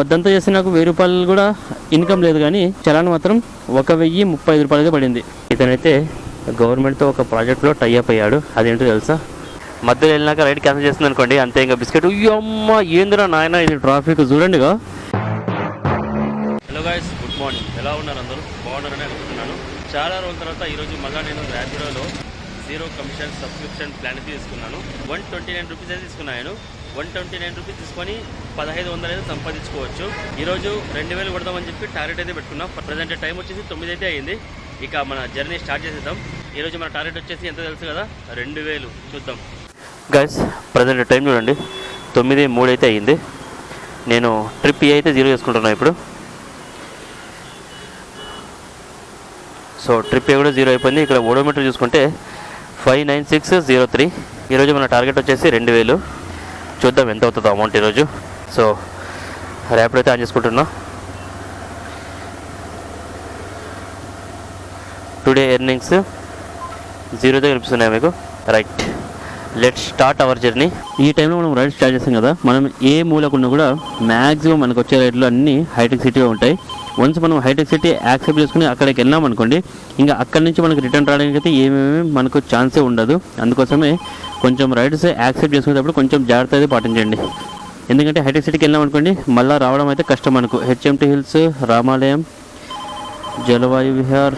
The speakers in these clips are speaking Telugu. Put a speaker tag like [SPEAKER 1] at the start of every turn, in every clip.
[SPEAKER 1] పొద్దంతా చేస్తే నాకు వెయ్యి రూపాయలు కూడా ఇన్కమ్ లేదు కానీ చలాన్ మాత్రం ఒక వెయ్యి ముప్పై ఐదు రూపాయలుగా పడింది. ఇతనైతే గవర్నమెంట్తో ఒక ప్రాజెక్ట్లో టైఅప్ అయ్యాడు. అదేంటో తెలుసా? మధ్యలో వెళ్ళినాక రైడ్ క్యాన్సిల్ చేస్తుంది అనుకోండి అంతే ఇంకా బిస్కెట్. అమ్మ ఏందిరా నాయన ఇది ట్రాఫిక్ చూడండిగా హలో గాయస్ గుడ్ మార్నింగ్ ఎలా ఉన్నారు అందరూ? బాగున్నారని అనుకుంటున్నాను. చాలా రోజుల తర్వాత ఈరోజు మళ్ళీ నేను ర్యాపిడోలో జీరో కమిషన్ సబ్స్క్రిప్షన్ ప్లాన్ తీసుకున్నాను. వన్ ట్వంటీ నైన్ రూపీస్ అయితే తీసుకున్నాను. వన్ ట్వంటీ నైన్ రూపీస్ తీసుకొని పదహైదు వందలు అయితే సంపాదించుకోవచ్చు. ఈరోజు రెండు వేలు కొడదామని చెప్పి టార్గెట్ అయితే పెట్టుకున్నాం. ప్రజెంట్ టైం వచ్చేసి తొమ్మిది అయితే అయింది. ఇక మన జర్నీ స్టార్ట్ చేసేద్దాం. ఈరోజు మన టార్గెట్ వచ్చేసి ఎంత తెలుసు కదా? రెండు వేలు. చూద్దాం. గైస్ ప్రజెంట్ టైం చూడండి. తొమ్మిది మూడు అయితే అయ్యింది నేను ట్రిప్ ఏ అయితే జీరో చేసుకుంటున్నాను ఇప్పుడు. సో ట్రిప్ ఏ కూడా జీరో అయిపోయింది. ఇక్కడ ఓడోమీటర్ చూసుకుంటే five nine six zero three. ఈరోజు మన టార్గెట్ వచ్చేసి రెండు వేలు. చూద్దాం ఎంత అవుతుందో అమౌంట్ ఈరోజు. సో ర్యాపిడ్ అయితే ఆన్ చేసుకుంటున్నా. టుడే ఎర్నింగ్స్ జీరోతో కనిపిస్తున్నాయి మీకు. Right let start our journey ఈ టైంలో మనం రైడ్ స్టార్ట్ చేస్తాం కదా. మనం ఏ మూలకున్నా కూడా మ్యాక్సిమం మనకు వచ్చే రైడ్లు అన్నీ హైటెక్ సిటీగా ఉంటాయి. వన్స్ మనం హైటెక్ సిటీ యాక్సెప్ట్ చేసుకుని అక్కడికి వెళ్ళాం అనుకోండి ఇంకా అక్కడి నుంచి మనకి రిటర్న్ రావడానికి అయితే ఏమేమి మనకు ఛాన్సే ఉండదు. అందుకోసమే కొంచెం రైడ్స్ యాక్సెప్ట్ చేసుకునేటప్పుడు కొంచెం జాగ్రత్త అయితే పాటించండి. ఎందుకంటే హైటెక్ సిటీకి వెళ్ళాం అనుకోండి మళ్ళీ రావడం అయితే కష్టం మనకు. హెచ్ఎంటీ హిల్స్ రామాలయం జలవాయు విహార్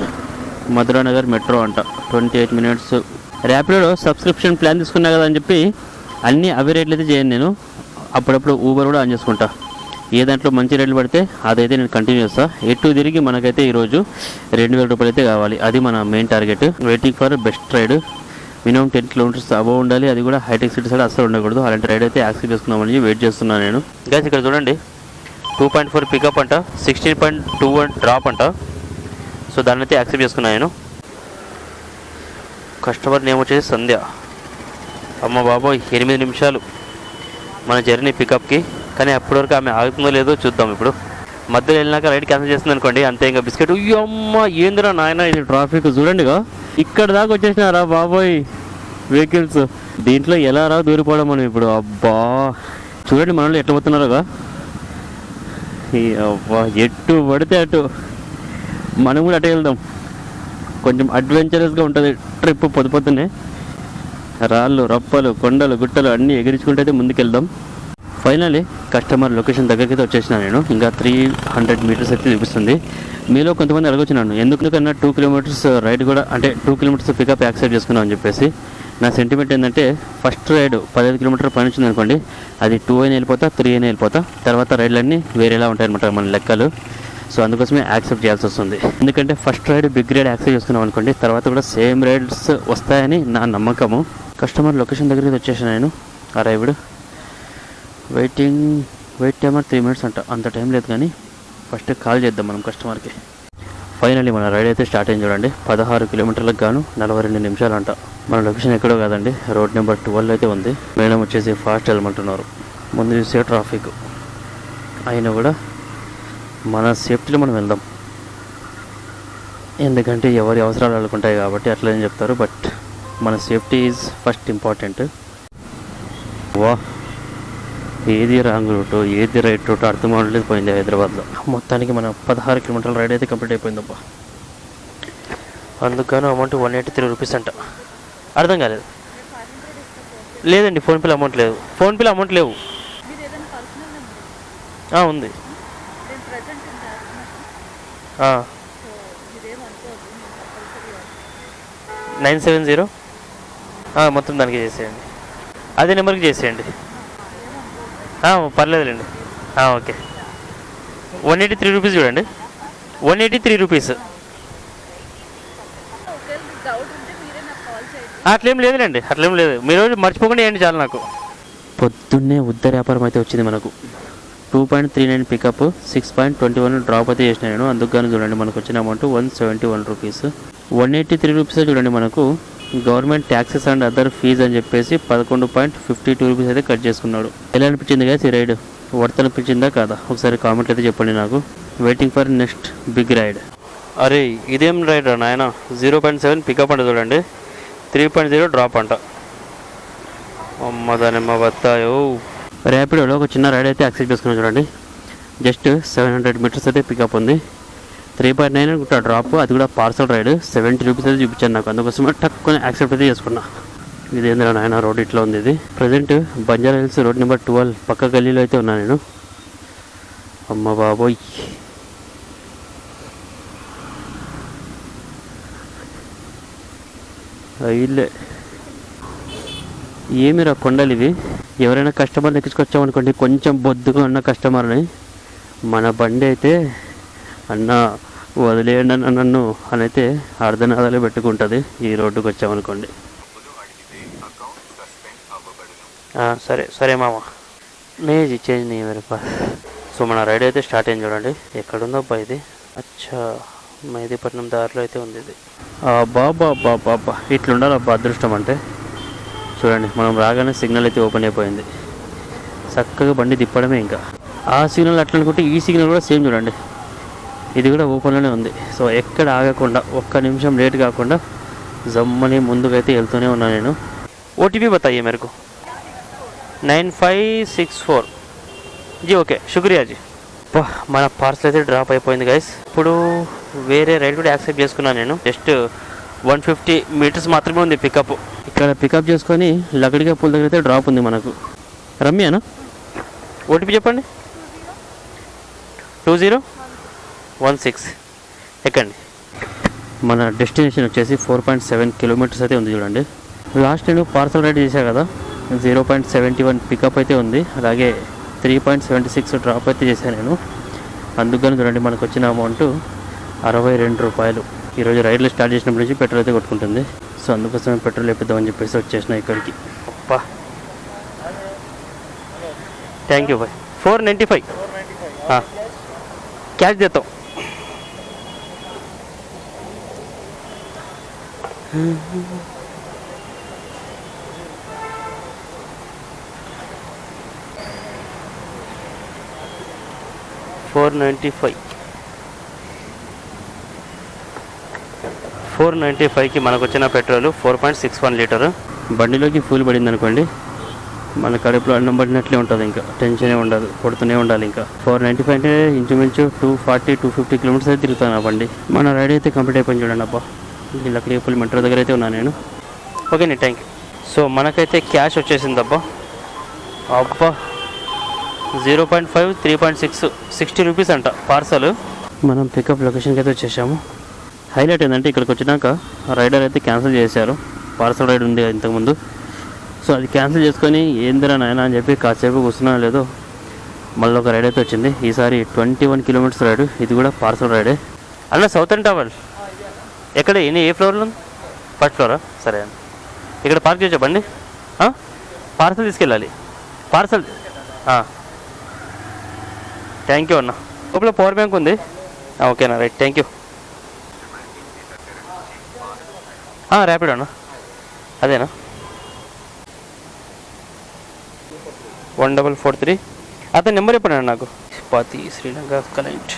[SPEAKER 1] మధురానగర్ మెట్రో అంట. ట్వంటీ ఎయిట్ మినిట్స్ ర్యాపిడోలో సబ్స్క్రిప్షన్ ప్లాన్ తీసుకున్నా కదా అని చెప్పి అన్ని అవి రేట్లు అయితే చేయను నేను. అప్పుడప్పుడు ఊబర్ కూడా ఆన్ చేసుకుంటా. ఏ దాంట్లో మంచి రేట్లు పడితే అదైతే నేను కంటిన్యూ చేస్తాను ఎటు తిరిగి మనకైతే ఈరోజు రెండు వేల రూపాయలు అయితే కావాలి. అది మన main target waiting for best ride minimum ten kilometres above ఉండాలి. అది కూడా హైటెక్ సిటీ సైడ్ అస్సలు ఉండకూడదు. అలాంటి రైడ్ అయితే యాక్సెప్ట్ చేసుకుందామని వెయిట్ చేస్తున్నాను నేను. గైస్ ఇక్కడ చూడండి. టూ పాయింట్ ఫోర్ పికప్ అంట. Sixteen point two one drop అంట. సో దాన్ని అయితే యాక్సెప్ట్ చేసుకున్నాను నేను. కస్టమర్ నేమ్ వచ్చేసి సంధ్య. అమ్మ బాబోయ్ ఎనిమిది నిమిషాలు మన జర్నీ పికప్కి కానీ అప్పటివరకు ఆమె ఆగుతుందో లేదో చూద్దాం ఇప్పుడు. మధ్యలో వెళ్ళినాక రైడ్ క్యాన్సిల్ చేస్తుంది అనుకోండి అంతే ఇంకా బిస్కెట్. అమ్మ ఏందిరా నాయన ఇది ట్రాఫిక్? చూడండిగా ఇక్కడ దాకా వచ్చేసినారా బాబోయ్ వెహికల్స్? దీంట్లో ఎలా రా దూరిపోవడం మనం ఇప్పుడు? అబ్బా. చూడండి మనల్ని ఎట్లా పోతున్నారుగా అబ్బా ఎటు పడితే అటు. మనం కూడా అటే వెళ్దాం. కొంచెం అడ్వెంచరస్గా ఉంటుంది ట్రిప్ పొద్దు పొద్దున్నే. రాళ్ళు రప్పలు కొండలు గుట్టలు అన్నీ ఎగిరించుకుంటే అయితే ముందుకెళ్దాం. ఫైనలీ కస్టమర్ లొకేషన్ దగ్గరికి అయితే వచ్చేసిన నేను. ఇంకా త్రీ హండ్రెడ్ మీటర్స్ అయితే చూపిస్తుంది. మీలో కొంతమంది అడగొచ్చినాను ఎందుకన్నా టూ కిలోమీటర్స్ రైడ్ కూడా అంటే టూ కిలోమీటర్స్ పికప్ యాక్సెప్ట్ చేసుకున్నాం అని చెప్పేసి. నా సెంటిమెంట్ ఏంటంటే ఫస్ట్ రైడ్ పదిహేను కిలోమీటర్ పనిచింది అనుకోండి అది టూ అయినా వెళ్ళిపోతా త్రీ అయినా వెళ్ళిపోతా. తర్వాత రైడ్లన్నీ వేరేలా ఉంటాయన్నమాట మన లెక్కలు. సో అందుకోసమే యాక్సెప్ట్ చేయాల్సి వస్తుంది. ఎందుకంటే first ride big ride accept చేసుకున్నాం అనుకోండి తర్వాత కూడా సేమ్ రైడ్స్ వస్తాయని నా నమ్మకము. కస్టమర్ లొకేషన్ దగ్గరికి వచ్చేసాను నేను. Arrived waiting wait timer three minutes అంట. అంత టైం లేదు కానీ ఫస్ట్ కాల్ చేద్దాం మనం కస్టమర్కి ఫైనల్లీ మన రైడ్ అయితే స్టార్ట్ అయింది చూడండి. పదహారు కిలోమీటర్లకు గాను నలభై రెండు నిమిషాలు అంట మన లొకేషన్ ఎక్కడో కాదండి. రోడ్ నెంబర్ ట్వెల్వ్ అయితే ఉంది. మేడం వచ్చేసి ఫాస్ట్ వెళ్ళమంటున్నారు. ముందు చూసే ట్రాఫిక్ అయినా కూడా మన సేఫ్టీలో మనం వెళ్దాం. ఎందుకంటే ఎవరి అవసరాలు వాళ్ళకుంటాయి కాబట్టి అట్లనే చెప్తారు. బట్ మన సేఫ్టీ ఈజ్ ఫస్ట్ ఇంపార్టెంట్ వా. ఏది రాంగ్ రూట్ ఏది రైట్ రూట్ అర్థం అవ్వలేదు పోయింది హైదరాబాద్లో. మొత్తానికి మన పదహారు కిలోమీటర్ల రైడ్ అయితే కంప్లీట్ అయిపోయిందబ్బా. అందుకని amount one eighty three rupees అంట. అర్థం కాలేదు. లేదండి ఫోన్పేలో అమౌంట్ లేదు. ఫోన్పేలో అమౌంట్ లేవు. ఉంది.
[SPEAKER 2] నేను
[SPEAKER 1] సెవెన్ జీరో మొత్తం దానికి చేసేయండి. అదే నెంబర్కి చేసేయండి. పర్లేదులేండి. Okay. One eighty three rupees చూడండి. వన్ ఎయిటీ త్రీ రూపీస్ అట్లేం లేదులేండి అట్లేం లేదు. మీరు మర్చిపోకుండా ఏంటి చాలు నాకు. పొద్దున్నే ఉద్దర వ్యాపారం అయితే వచ్చింది మనకు. Two point three nine pickup six point twenty one drop అయితే చేసిన నేను. అందుకు చూడండి మనకు వచ్చిన amount one seventy one rupees one eighty three rupees చూడండి మనకు. Government taxes and other fees అని చెప్పేసి పదకొండు పాయింట్ ఫిఫ్టీ టూ రూపీస్ అయితే కట్ చేసుకున్నాడు. ఎలా అనిపించింది కదా ఈ రైడ్ వర్త్ అనిపించిందా కాదా? ఒకసారి కామెంట్ అయితే చెప్పండి నాకు. Waiting for next big ride అరే ఇదేం రైడ్ రా నాయన? జీరో పాయింట్ సెవెన్ పికప్ అంట చూడండి. త్రీ పాయింట్ జీరో డ్రాప్ అంట. అమ్మ దానిమ్మ బత్తాయో. ర్యాపిడోలో ఒక చిన్న రైడ్ అయితే యాక్సెప్ట్ చేసుకున్నాం చూడండి. జస్ట్ సెవెన్ హండ్రెడ్ మీటర్స్ అయితే పికప్ ఉంది. త్రీ పాయింట్ నైన్ అనుకుంటా డ్రాప్ అది కూడా పార్సల్ రైడ్ సెవెంటీ రూపీస్ అయితే చూపించాను నాకు. అందుకోసమే టక్కుని యాక్సెప్ట్ అయితే చేసుకున్నా. ఇది ఏంద్రా నాయన రోడ్ ఇట్లా ఉంది ఇది. Present Banjara Hills road number twelve పక్క గల్లీలో అయితే ఉన్నా నేను. అమ్మ బాబోయ్. ఇల్లే. ఏమిరా కొండలు ఇవి? ఎవరైనా కస్టమర్ని ఎక్కించుకొచ్చామనుకోండి కొంచెం బొద్దుగా ఉన్న కస్టమర్ని మన బండి అయితే అన్న వదిలేయండి అన్న నన్ను అని అయితే అర్ధనాదాలు పెట్టుకుంటుంది ఈ రోడ్డుకి వచ్చామనుకోండి. సరే సరే మామ. నేజ్ ఇచ్చేది నీ వెరప సో మన రైడ్ అయితే స్టార్ట్ అయింది చూడండి. ఎక్కడుందో అబ్బా ఇది. అచ్చా మెహదీపట్నం దారిలో అయితే ఉంది ఇది. బాబా బాబా బాబా ఇట్లుండాలి అబ్బా అదృష్టం అంటే. చూడండి మనం రాగానే సిగ్నల్ అయితే ఓపెన్ అయిపోయింది. చక్కగా బండి తిప్పడమే ఇంకా. ఆ సిగ్నల్ అట్లా అనుకుంటే ఈ సిగ్నల్ కూడా సేమ్ చూడండి. ఇది కూడా ఓపెన్లోనే ఉంది. సో ఎక్కడ ఆగకుండా ఒక్క నిమిషం లేట్ కాకుండా జమ్మని ముందుకైతే వెళ్తూనే ఉన్నాను నేను. ఓటీపీ బతాయి మేరకు. Nine five six four. G okay. శుక్రియా జీ. మన పార్సల్ అయితే డ్రాప్ అయిపోయింది గైస్. ఇప్పుడు వేరే రైడ్ కూడా యాక్సెప్ట్ చేసుకున్నాను నేను. జస్ట్ వన్ ఫిఫ్టీ మీటర్స్ మాత్రమే ఉంది పికప్ ఇక్కడ పికప్ చేసుకొని లగడిగా పూల దగ్గర అయితే డ్రాప్ ఉంది మనకు. రమ్యానా? ఓటీపీ చెప్పండి. Two zero? One six. ఎక్కండి. మన డెస్టినేషన్ వచ్చేసి ఫోర్ పాయింట్ సెవెన్ కిలోమీటర్స్ అయితే ఉంది చూడండి. లాస్ట్ నేను పార్సల్ రైడ్ చేశా కదా zero point seventy one pickup అయితే ఉంది. అలాగే three point seventy six drop అయితే చేశాను నేను. అందుకని చూడండి మనకు వచ్చిన అమౌంట్ అరవై రెండు రూపాయలు. ఈరోజు రైడ్లు స్టార్ట్ చేసినప్పటి నుంచి పెట్రోల్ అయితే కొట్టుకుంటుంది. సో అందుకోసమే పెట్రోల్ వేపిద్దామని చెప్పేసి వచ్చేసిన ఇక్కడికి. అప్పా thank you bye four ninety five cash देता four ninety five. Four ninety ఫైవ్కి మనకు వచ్చిన petrol four point six one litre. బండిలోకి full పడింది అనుకోండి మన కడుపులో అన్నం పడినట్లే ఉంటుంది ఇంకా టెన్షనే ఉండదు కొడుతూనే ఉండాలి ఇంకా. ఫోర్ నైంటీ ఫైవ్ అంటే ఇంచుమించు two forty two fifty kilometres అయితే తిరుగుతాను బండి. మన రైడ్ అయితే కంప్లీట్ అయిపోయింది చూడండి అబ్బా. ఈ లక్కడేపల్లి మెట్రో దగ్గర అయితే ఉన్నాను నేను. ఓకే నీ థ్యాంక్ యూ సో మనకైతే క్యాష్ వచ్చేసింది అబ్బా. అబ్బా. Zero point five three point six sixty rupees అంట పార్సల్ మనం పికప్ లొకేషన్కి అయితే వచ్చేసాము. హైలైట్ ఏంటంటే ఇక్కడికి వచ్చినాక రైడర్ అయితే క్యాన్సిల్ చేశారు. పార్సల్ రైడ్ ఉంది ఇంతకుముందు సో అది క్యాన్సిల్ చేసుకొని ఏందిరా నాయన అని చెప్పి కాసేపు కూర్చున్నా లేదో మళ్ళీ ఒక రైడ్ అయితే వచ్చింది. ఈసారి ట్వంటీ వన్ కిలోమీటర్స్ రైడ్ ఇది కూడా పార్సల్ రైడే అన్న అండ్ టవల్ ఎక్కడ ఎన్ని ఏ ఫ్లోర్లో ఉంది? ఫస్ట్ ఫ్లోరా సరే అండి. ఇక్కడ పార్క్ చేసా బండి? పార్సల్ తీసుకెళ్ళాలి. పార్సల్ థ్యాంక్ యూ అన్న. లోపల పవర్ బ్యాంక్ ఉంది. ఓకేనా రైట్ థ్యాంక్ యూ ర్యాపిడ్ అన్న. అదేనా? వన్ డబల్ ఫోర్ త్రీ అతని నెంబర్ చెప్పండి నాకు. పాతి శ్రీలంక కలెంట్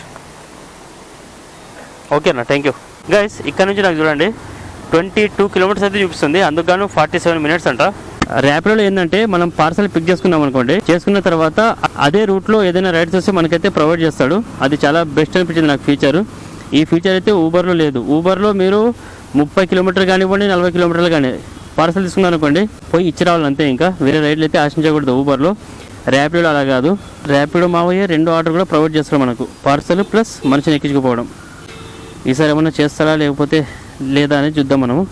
[SPEAKER 1] ఓకే అన్న థ్యాంక్ యూ గైస్ ఇక్కడ నుంచి నాకు చూడండి. ట్వంటీ టూ కిలోమీటర్స్ అయితే చూపిస్తుంది. అందుకు గాను ఫార్టీ సెవెన్ మినిట్స్ అంట. ర్యాపిడోలో ఏంటంటే మనం పార్సల్ పిక్ చేసుకున్నాం అనుకోండి. చేసుకున్న తర్వాత అదే రూట్లో ఏదైనా రైడ్స్ వస్తే మనకైతే ప్రొవైడ్ చేస్తాడు. అది చాలా బెస్ట్ అనిపించింది నాకు ఫీచర్ ఈ ఫీచర్ అయితే ఊబర్లో లేదు. ఊబర్లో మీరు ముప్పై కిలోమీటర్లు కానివ్వండి నలభై కిలోమీటర్లు కానీ పార్సల్ తీసుకున్నాను అనుకోండి పోయి ఇచ్చి రావాలి అంతే ఇంకా. వేరే రైడ్లు అయితే ఆశించకూడదు ఊబర్లో ర్యాపిడో అలా కాదు. ర్యాపిడో మావయ్య రెండు ఆర్డర్ కూడా ప్రొవైడ్ చేస్తారు మనకు. పార్సల్ ప్లస్ మనిషిని ఎక్కించుకుపోవడం. ఈసారి ఏమైనా చేస్తారా లేకపోతే లేదా అని చూద్దాం మనము.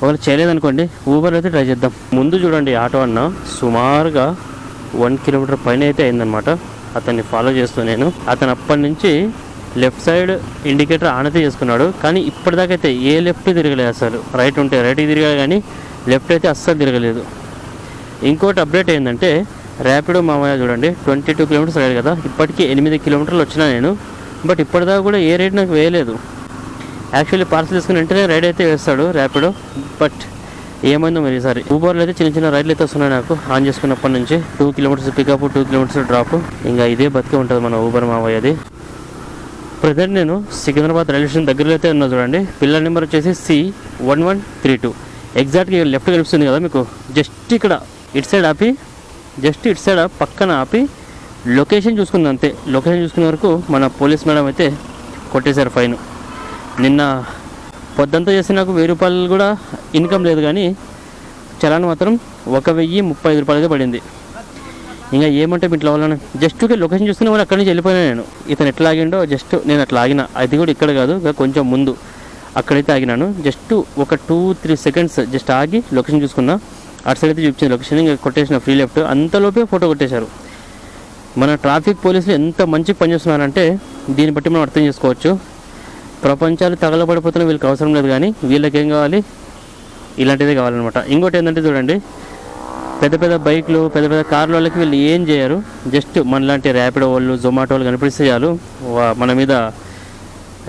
[SPEAKER 1] ఒకవేళ చేయలేదనుకోండి ఊబర్ అయితే ట్రై చేద్దాం. ముందు చూడండి ఆటో అన్న సుమారుగా వన్ కిలోమీటర్ పైన అయితే అయిందనమాట అతన్ని ఫాలో చేస్తూ నేను. అతను అప్పటి నుంచి లెఫ్ట్ సైడ్ ఇండికేటర్ ఆనతే చేసుకున్నాడు. కానీ ఇప్పటిదాకైతే ఏ లెఫ్ట్ తిరగలేదు అసలు. రైట్ ఉంటే రైట్కి తిరగాలి కానీ లెఫ్ట్ అయితే అస్సలు తిరగలేదు. ఇంకోటి అప్డేట్ ఏంటంటే ర్యాపిడో మామయ్య చూడండి ట్వంటీ టూ కిలోమీటర్స్ రైడ్ కదా. ఇప్పటికీ ఎనిమిది కిలోమీటర్లు వచ్చినా నేను. బట్ ఇప్పటిదాకా కూడా ఏ రేటు నాకు వేయలేదు. యాక్చువల్లీ పార్సల్ తీసుకుని వెంటనే రైడ్ అయితే వేస్తాడు ర్యాపిడో బట్ ఏమైందో మరి ఈసారి. ఊబర్లో అయితే చిన్న చిన్న రైడ్లు అయితే వస్తున్నాయి నాకు. ఆన్ చేసుకున్నప్పటి నుంచి two kilometres pickup two kilometres drop ఇంకా ఇదే బతికే ఉంటుంది మన ఊబర్ మావయ్యది ప్రజెంట్ నేను సికింద్రాబాద్ రైల్వే స్టేషన్ దగ్గరలో అయితే ఉన్నా చూడండి. పిల్లల నెంబర్ వచ్చేసి C one one three two ఎగ్జాక్ట్గా లెఫ్ట్ కనిపిస్తుంది కదా మీకు. జస్ట్ ఇక్కడ ఇటు సైడ్ ఆపి జస్ట్ ఇటు సైడ్ పక్కన ఆపి లొకేషన్ చూసుకుంది అంతే. లొకేషన్ చూసుకునే వరకు మన పోలీస్ మేడం అయితే కొట్టేశారు ఫైన్ నిన్న పొద్దంతా చేసి నాకు వెయ్యి రూపాయలు కూడా ఇన్కమ్ లేదు కానీ చలాన్ మాత్రం ఒక వెయ్యి ముప్పై ఐదు రూపాయలకే పడింది. ఇంకా ఏమంటే ఇట్లా వాళ్ళని జస్ట్ లొకేషన్ చూసుకునే వాళ్ళు అక్కడి నుంచి వెళ్ళిపోయినా నేను. ఇతను ఎట్లా ఆగిండో జస్ట్ నేను అట్లా ఆగిన. అది కూడా ఇక్కడ కాదు ఇంకా కొంచెం ముందు అక్కడైతే ఆగినాను. జస్ట్ ఒక టూ త్రీ సెకండ్స్ జస్ట్ ఆగి లొకేషన్ చూసుకున్నా. అటు సైడ్ అయితే చూపించింది లొకేషన్ ఇంకా కొట్టేసిన ఫ్రీ లెఫ్ట్. అంతలోపే ఫోటో కొట్టేశారు. మన ట్రాఫిక్ పోలీసులు ఎంత మంచిగా పనిచేస్తున్నారంటే దీన్ని బట్టి మనం అర్థం చేసుకోవచ్చు. ప్రపంచాలు తగలబడిపోతున్న వీళ్ళకి అవసరం లేదు కానీ వీళ్ళకి ఏం కావాలి? ఇలాంటిదే కావాలన్నమాట. ఇంకోటి ఏంటంటే చూడండి పెద్ద పెద్ద బైక్లు పెద్ద పెద్ద కార్ల వాళ్ళకి వీళ్ళు ఏం చేయరు. జస్ట్ మనలాంటి ర్యాపిడో వాళ్ళు జొమాటో వాళ్ళు కనిపిస్తే చాలు. వా- మన మీద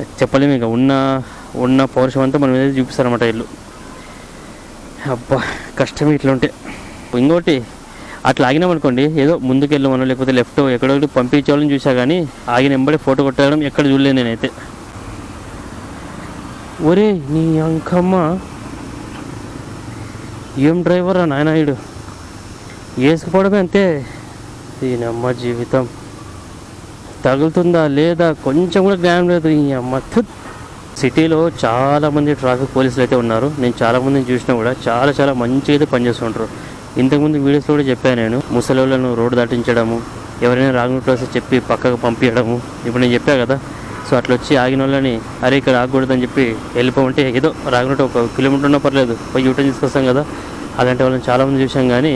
[SPEAKER 1] చెప్పలేము ఇక. ఉన్న ఉన్న పౌరుషం అంతా మన మీద చూపిస్తారన్నమాట వీళ్ళు. అబ్బా కష్టం ఇట్లా ఉంటే ఇంకోటి అట్లా ఆగినామనుకోండి ఏదో ముందుకు వెళ్ళమనో లేకపోతే లెఫ్ట్ ఎక్కడో ఒకటి పంపించాలని చూసా కానీ ఆగిన వెంబడి ఫోటో కొట్టడం ఎక్కడ చూడలేదు నేనైతే. ఒరే నీ అంకమ్మ ఏం డ్రైవర్ నాయనాయుడు వేసుకుపోవడమే అంతే. దీనమ్మ జీవితం. తగులుతుందా లేదా కొంచెం కూడా జ్ఞానం లేదు. ఈ అమ్మ సిటీలో చాలామంది ట్రాఫిక్ పోలీసులు అయితే ఉన్నారు. నేను చాలామందిని చూసినా కూడా చాలా చాలా మంచిగా అయితే పనిచేస్తుంటారు. ఇంతకుముందు వీడియోస్ కూడా చెప్పాను నేను. ముసలోళ్ళను రోడ్డు దాటించడము ఎవరైనా రాంగ్ రూట్లో చెప్పి పక్కకు పంపించడము. ఇప్పుడు నేను చెప్పా కదా సో అట్లా వచ్చి ఆగిన వాళ్ళని అరే ఇక్కడ ఆగకూడదని చెప్పి వెళ్ళిపోమంటే ఏదో రాగినట్టు ఒక కిలోమీటర్ ఉన్నా పర్లేదు పోయి యూటర్న్ తీసుకొస్తాం కదా. అలాంటి వాళ్ళని చాలామంది చూసాం కానీ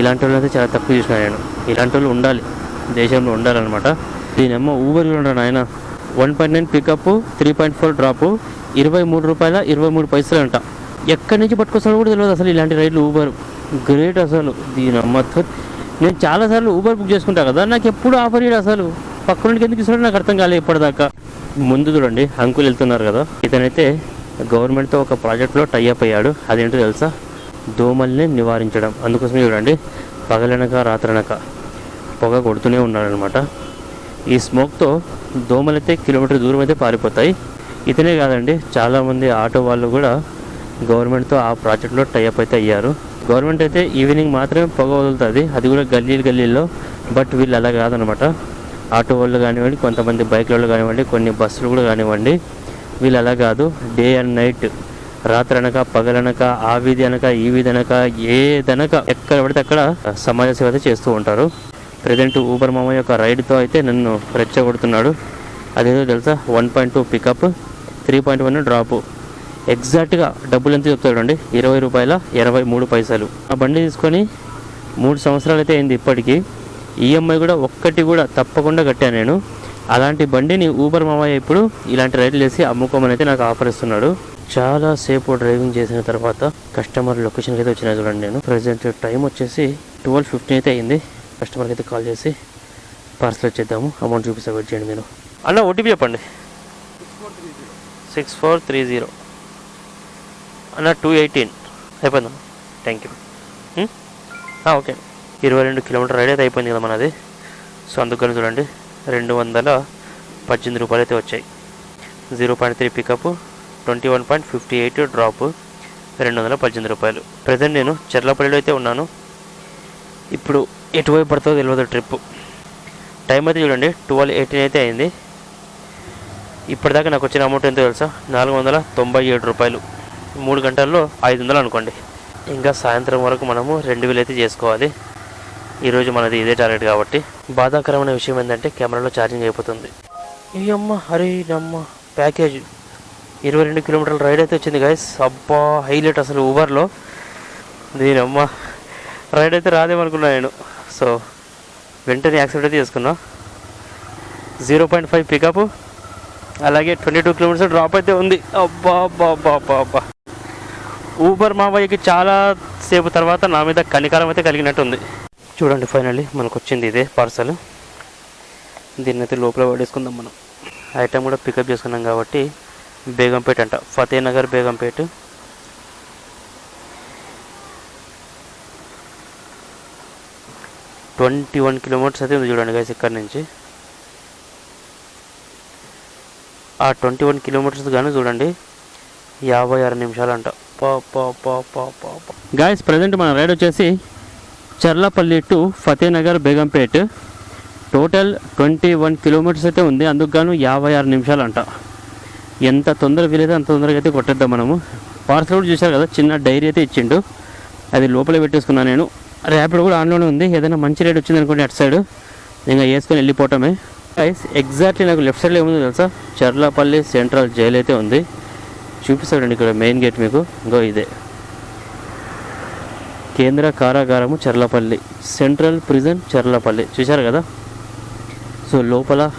[SPEAKER 1] ఇలాంటి వాళ్ళు అయితే చాలా తక్కువ చూసిన నేను. ఇలాంటి వాళ్ళు ఉండాలి దేశంలో ఉండాలన్నమాట. దీనేమో ఊబర్ ఉండరు ఆయన one point nine pickup three point four drop ఇరవై మూడు రూపాయల ఇరవై మూడు పైసలు అంట ఎక్కడి నుంచి పట్టుకొస్తాడో కూడా తెలియదు అసలు ఇలాంటి రైడ్లు ఊబర్. గ్రేట్ అసలు దీని అమ్మతో నేను చాలాసార్లు ఊబర్ బుక్ చేసుకుంటా కదా నాకు ఎప్పుడు ఆఫర్ ఇయ్యడు అసలు. పక్కన ఎందుకు ఇస్తాడో నాకు అర్థం కాలేదు ఇప్పటిదాకా. ముందు చూడండి అంకుల్ వెళ్తున్నారు కదా. ఇతనైతే గవర్నమెంట్తో ఒక ప్రాజెక్ట్లో టైఅప్ అయ్యాడు. అదేంటో తెలుసా? దోమల్ని నివారించడం. అందుకోసమే చూడండి పగలనక రాత్రనక పొగ కొడుతూనే ఉన్నాడనమాట ఈ స్మోక్తో దోమలైతే కిలోమీటర్ దూరం అయితే పారిపోతాయి. ఇతనే కాదండి చాలామంది ఆటో వాళ్ళు కూడా గవర్నమెంట్తో ఆ ప్రాజెక్ట్లో టైఅప్ అయితే అయ్యారు. గవర్నమెంట్ అయితే ఈవినింగ్ మాత్రమే పొగ వదులుతుంది. అది కూడా గల్లీలు గల్లీల్లో బట్ వీళ్ళు అలా కాదనమాట ఆటో వాళ్ళు కానివ్వండి కొంతమంది బైక్ వాళ్ళు కానివ్వండి కొన్ని బస్సులు కూడా కానివ్వండి వీళ్ళు అలా కాదు. డే అండ్ నైట్ రాత్రి అనక పగలనక ఆ వీధి అనక ఈ వీధి అనక ఏదనక ఎక్కడ పడితే అక్కడ సమాజ సేవ అయితే చేస్తూ ఉంటారు. ప్రజెంట్ ఊబర్ మామ యొక్క రైడ్తో అయితే నన్ను రెచ్చగొడుతున్నాడు. అదేదో తెలుసా? One point two pickup three point one drop ఎగ్జాక్ట్గా డబ్బులు ఎంత చెప్తాడండి ఇరవై రూపాయల ఇరవై మూడు పైసలు. ఆ బండి తీసుకొని మూడు సంవత్సరాలు అయితే అయింది ఇప్పటికీ. ఈఎంఐ కూడా ఒక్కటి కూడా తప్పకుండా కట్టాను నేను. అలాంటి బండిని ఊబర్ మామయ్య ఇప్పుడు ఇలాంటి రైడ్లు వేసి అమ్ముకోమని అయితే నాకు ఆఫర్ ఇస్తున్నాడు. చాలా సేపు డ్రైవింగ్ చేసిన తర్వాత కస్టమర్ లొకేషన్కి అయితే వచ్చిన చూడండి నేను. ప్రజెంట్ టైం వచ్చేసి ట్వెల్వ్ ఫిఫ్టీన్ అయితే అయింది. కస్టమర్కి అయితే కాల్ చేసి పార్సల్ వచ్చేద్దాము. అమౌంట్ చూపిస్తా వెయిట్ చేయండి మీరు. అన్న ఓటీపీ చెప్పండి. సిక్స్ ఫోర్ త్రీ జీరో అన్న టూ ఎయిటీన్ అయిపోయిందా థ్యాంక్ యూ ఓకే. ఇరవై రెండు కిలోమీటర్ రైడ్ అయితే అయిపోయింది కదా మనది. సో అందుకని చూడండి రెండు వందల పద్దెనిమిది రూపాయలు అయితే వచ్చాయి. Zero point three pickup twenty one point fifty eight drop రెండు వందల పద్దెనిమిది రూపాయలు. ప్రజెంట్ నేను చెర్లపల్లిలో అయితే ఉన్నాను. ఇప్పుడు ఎటువైపు పడుతుందో తెలియదు ట్రిప్ టైం అయితే చూడండి ట్వెల్వ్ ఎయిటీన్ అయితే అయింది. ఇప్పటిదాకా నాకు వచ్చిన అమౌంట్ ఎంతో తెలుసా? నాలుగు వందల తొంభై ఏడు రూపాయలు. మూడు గంటల్లో ఐదు వందలు అనుకోండి. ఇంకా సాయంత్రం వరకు మనము రెండు వేలు అయితే చేసుకోవాలి. ఈరోజు మనది ఇదే టార్గెట్ కాబట్టి బాధాకరమైన విషయం ఏంటంటే కెమెరాలో ఛార్జింగ్ అయిపోతుంది. ఈ అమ్మ హరి నమ్మ ప్యాకేజ్ ఇరవై రెండు కిలోమీటర్ల రైడ్ అయితే వచ్చింది గైస్ అబ్బా హైలైట్ అసలు ఊబర్లో దీని రైడ్ అయితే రాదేమనుకున్నా నేను. సో వెంటనే యాక్సిడెంట్ అయితే చేసుకున్నా. జీరో పాయింట్ ఫైవ్ పికప్ అలాగే ట్వంటీ టూ కిలోమీటర్స్ డ్రాప్ అయితే ఉంది. అబ్బా అబ్బా అబ్బా అబ్బా అబ్బా. ఊబర్ మావయ్యకి చాలా సేపు తర్వాత నా మీద కనికారం అయితే కలిగినట్టుంది. చూడండి ఫైనల్లీ మనకు వచ్చింది ఇదే పార్సల్ దీన్ని అయితే లోపల పడేసుకుందాం మనం. ఐటమ్ కూడా పికప్ చేసుకున్నాం కాబట్టి బేగంపేట అంట. Fatehnagar Begumpet. Twenty one kilometres అయితే ఉంది చూడండి గైస్ ఇక్కడ నుంచి. ఆ ట్వంటీ వన్ కిలోమీటర్స్ కానీ చూడండి. యాభై ఆరు నిమిషాలు అంట పా పా పా పా పా. గాయస్ ప్రజెంట్ మన రైడ్ వచ్చేసి Cherlapalli to Fatehnagar Begumpet. Total twenty one kilometres అయితే ఉంది. అందుకు గాను యాభై ఆరు నిమిషాలు అంట ఎంత తొందరగా వీలైతే అంత తొందరగా అయితే కొట్టేద్దాం మనము. పార్సల్ కూడా చూశారు కదా చిన్న డైరీ అయితే ఇచ్చిండు. అది లోపలే పెట్టేసుకున్నాను నేను. ర్యాపిడ్ కూడా ఆన్లోనే ఉంది. ఏదైనా మంచి రేట్ వచ్చింది అనుకోండి అటు సైడ్. ఇంకా వేసుకొని వెళ్ళిపోవటమే. గైస్ ఎగ్జాక్ట్లీ నాకు లెఫ్ట్ సైడ్లో ఏముందో తెలుసా? చర్లపల్లి సెంట్రల్ జైలు అయితే ఉంది. చూపిస్తాడండి ఇక్కడ మెయిన్ గేట్ మీకు. ఇంకో ఇదే. కేంద్ర కారాగారము చర్లపల్లి. Central prison Cherlapalli. చూశారు కదా? సో లోపల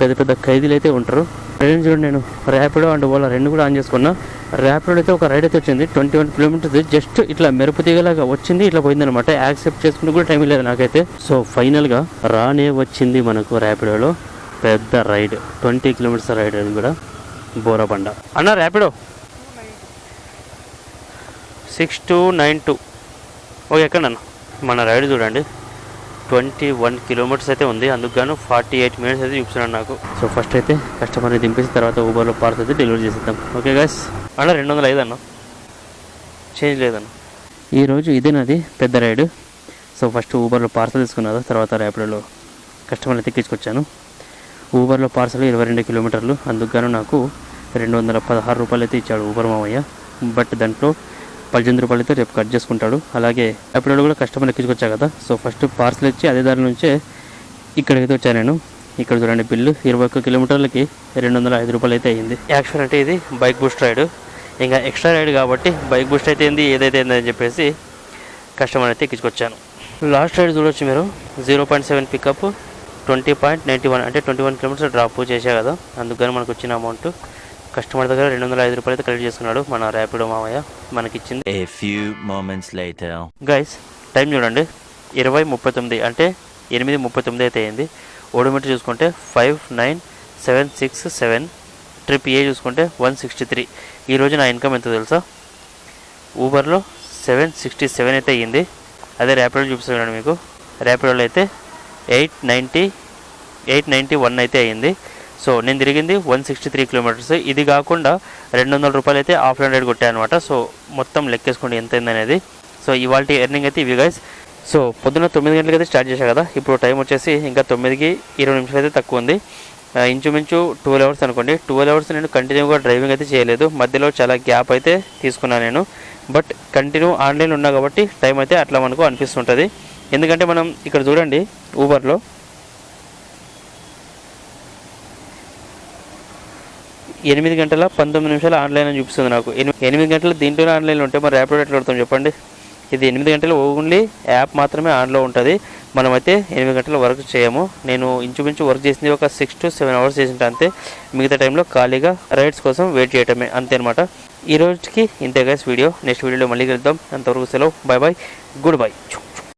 [SPEAKER 1] పెద్ద పెద్ద ఖైదీలు అయితే ఉంటారు ట్రైన్ చూడండి నేను ర్యాపిడో అండ్ ఓలా రెండు కూడా ఆన్ చేసుకున్నా. ర్యాపిడో అయితే ఒక రైడ్ అయితే వచ్చింది. ట్వంటీ వన్ కిలోమీటర్స్ జస్ట్ ఇట్లా మెరుపు తీగలాగా వచ్చింది. ఇట్లా పోయిందనమాట యాక్సెప్ట్ చేసుకుని కూడా టైం లేదు నాకైతే. సో ఫైనల్గా రానే వచ్చింది మనకు ర్యాపిడోలో పెద్ద రైడ్. ట్వంటీ కిలోమీటర్స్ రైడ్ అది కూడా బోరబండ. అన్న Rapido. Six two nine two. Okay ఎక్కడన్నా మన రైడ్ చూడండి. ట్వంటీ వన్ కిలోమీటర్స్ అయితే ఉంది. అందుకు గాను ఫార్టీ ఎయిట్ మినిట్స్ అయితే చూపిస్తున్నాను నాకు. సో ఫస్ట్ అయితే కస్టమర్ని దింపేసి తర్వాత ఊబర్లో పార్సల్ అయితే డెలివరీ చేసేద్దాం. ఓకే గాయస్ అన్న రెండు వందల ఐదు అన్న. చేంజ్ లేదన్న. ఈరోజు ఇదే నాది పెద్ద రైడ్. సో ఫస్ట్ ఊబర్లో పార్సల్ తీసుకున్నాను. తర్వాత ర్యాపిడోలో కస్టమర్ని ఎక్కించుకొచ్చాను. ఊబర్లో పార్సల్ ఇరవై రెండు కిలోమీటర్లు. అందుకు గాను నాకు రెండు వందల పదహారు రూపాయలు అయితే ఇచ్చాడు ఊబర్ మామయ్య. బట్ దాంట్లో పద్దెనిమిది రూపాయలతో రేపు కట్ చేసుకుంటాడు. అలాగే అప్పుడు కూడా కస్టమర్ ఎక్కించుకొచ్చా కదా. సో ఫస్ట్ పార్సల్ ఇచ్చి అదే దారి నుంచే ఇక్కడికైతే వచ్చాను నేను. ఇక్కడ చూడండి బిల్లు. ఇరవై ఒక్క కిలోమీటర్లకి రెండు వందల ఐదు రూపాయలు అయితే అయింది. యాక్చువల్ అంటే ఇది బైక్ బూస్ట్ రైడ్ ఇంకా ఎక్స్ట్రా రైడ్ కాబట్టి బైక్ బూస్ట్ అయితే ఏంది ఏదైతే ఏంది అని చెప్పేసి కస్టమర్ అయితే ఎక్కించుకొచ్చాను. లాస్ట్ రైడ్ చూడొచ్చు మీరు. Zero point seven pickup twenty point ninety one అంటే ట్వంటీ వన్ కిలోమీటర్స్ డ్రాప్ చేసే కదా. అందుకని మనకు వచ్చిన అమౌంట్ కస్టమర్ దగ్గర రెండు వందల ఐదు రూపాయలు అయితే కలెక్ట్ చేసుకున్నాడు మన ర్యాపిడో మామయ్య మనకి ఇచ్చింది
[SPEAKER 3] A few moments later.
[SPEAKER 1] Guys time చూడండి. ఇరవై ముప్పై తొమ్మిది అంటే ఎనిమిది ముప్పై తొమ్మిది అయితే అయింది. ఓడోమీటర్ చూసుకుంటే five nine seven six seven trip A చూసుకుంటే వన్ సిక్స్టీ త్రీ ఈరోజు నా ఇన్కమ్ ఎంత తెలుసా? ఊబర్లో సెవెన్ సిక్స్టీ సెవెన్ అయితే అయ్యింది. అదే ర్యాపిడో చూపిస్తున్నాను మీకు. ర్యాపిడోలో అయితే eight ninety eight ninety one అయితే అయ్యింది. సో నేను తిరిగింది వన్ సిక్స్టీ త్రీ కిలోమీటర్స్. ఇది కాకుండా రెండు వందల రూపాయలు అయితే ఆఫ్లైన్ హండ్రెడ్ కొట్టాను అనమాట సో మొత్తం లెక్కేసుకోండి ఎంత అయింది అనేది. సో ఇవాళ ఎర్నింగ్ అయితే ఇవి గైస్ సో పొద్దున్న తొమ్మిది గంటలకి అయితే స్టార్ట్ చేశా కదా. ఇప్పుడు టైం వచ్చేసి ఇంకా తొమ్మిదికి ఇరవై నిమిషాలు అయితే తక్కువ ఉంది. ఇంచుమించు ట్వెల్వ్ అవర్స్ అనుకోండి. ట్వెల్వ్ అవర్స్ నేను కంటిన్యూగా డ్రైవింగ్ అయితే చేయలేదు. మధ్యలో చాలా గ్యాప్ అయితే తీసుకున్నాను నేను. బట్ కంటిన్యూ ఆన్లైన్ ఉన్నా కాబట్టి టైం అయితే అట్లా మనకు అనిపిస్తుంటుంది. ఎందుకంటే మనం ఇక్కడ చూడండి ఊబర్లో ఎనిమిది గంటల పంతొమ్మిది నిమిషాలు ఆన్లైన్ అని చూపిస్తుంది నాకు. ఎనిమిది గంటలు దీంట్లోనే ఆన్లైన్లో ఉంటే మరి ర్యాపిడో ఎట్లా కొడతాం చెప్పండి. ఇది ఎనిమిది గంటలు ఓన్లీ యాప్ మాత్రమే ఆన్లో ఉంటుంది. మనమైతే ఎనిమిది గంటల వర్క్ చేయము. నేను ఇంచుమించు వర్క్ చేసింది ఒక సిక్స్ టు సెవెన్ అవర్స్ చేసింటే అంతే. మిగతా టైంలో ఖాళీగా రైడ్స్ కోసం వెయిట్ చేయటమే అంతే అనమాట ఈ రోజుకి ఇంతే గైస్ వీడియో నెక్స్ట్ వీడియోలో మళ్ళీ కలుద్దాం. అంతవరకు సెలవు. Bye bye good bye